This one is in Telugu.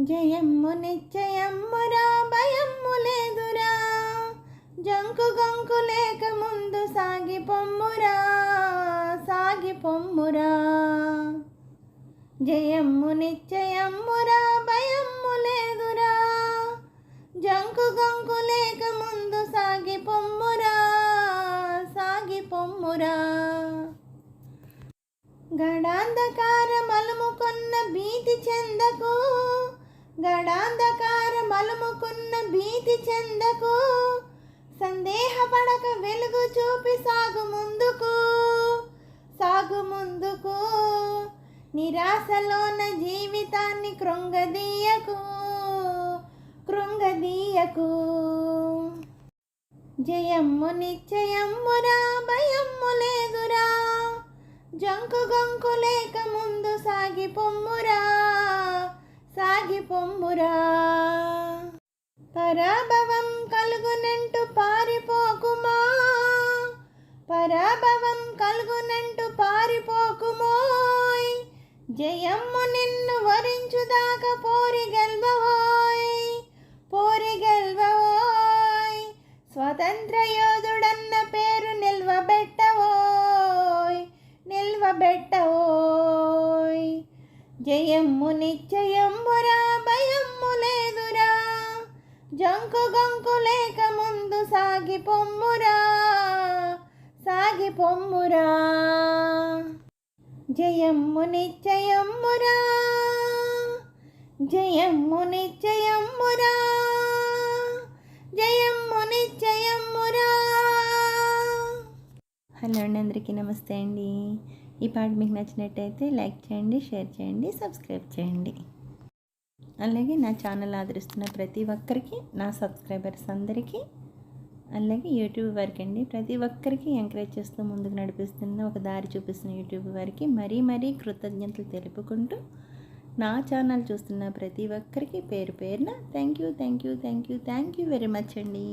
జయమ్ము నిశ్చయమ్మురా భయమ్ము లేదురా జంకు గంకు లేక ముందు సాగి పొమ్మురా సాగి పొమ్మురా జయమ్ము నిశ్చయమ్మురా భయమ్ము లేదురా జంకు గంకు లేక ముందు సాగి పొమ్మురా సాగి పొమ్మురా గడాంధకార మలుముకున్న భీతి చెందకు గడాంధకార మలుముకున్న భీతి చెందకు సందేహపడక వెలుగు చూపి సాగు ముందుకు సాగు ముందుకు. నిరాశలోన జీవితాన్ని కృంగదీయకు కృంగదీయకు. జయమ్ము నిశ్చయమ్మురా భయమ్ము లేదురా. జంకు గంకు లేక ముందు సాగి పొమ్మురా. పొమ్మురా పరాభవం కలుగునంటూ పారిపోకుమా. పరాభవం కలుగునంటూ పారిపోకుమోయ్. జయమ్ము నిన్ను వరించుదాకా పోరి గెల్వవోయ్. పోరి గెల్వవోయ్. స్వతంత్ర యోధుడన్న పేరు నిల్వబెట్టవోయ్. నిల్వబెట్టవోయ్. జయమ్ము నిశ్చయంబురా. జంకు గంకు లేక ముందు సాగి పొమ్మురా సాగి పొమ్మురా. జయమ్ము నిశ్చయమ్మురా జయమ్ము నిశ్చయమ్మురా జయమ్ము నిశ్చయమ్మురా. హలో అండి అందరికీ నమస్తే అండి. ఈ పాట మీకు నచ్చినట్టయితే లైక్ చేయండి షేర్ చేయండి సబ్స్క్రైబ్ చేయండి. అలాగే నా ఛానల్ ఆదరిస్తున్న ప్రతి ఒక్కరికి నా సబ్స్క్రైబర్స్ అందరికీ అలాగే యూట్యూబ్ వారికి అండి ప్రతి ఒక్కరికి ఎంకరేజ్ చేస్తూ ముందుకు నడిపిస్తున్న ఒక దారి చూపిస్తున్న యూట్యూబ్ వారికి మరీ మరీ కృతజ్ఞతలు తెలుపుకుంటూ నా ఛానల్ చూస్తున్న ప్రతి ఒక్కరికి పేరు పేరున thank you thank you thank you thank you very much అండి.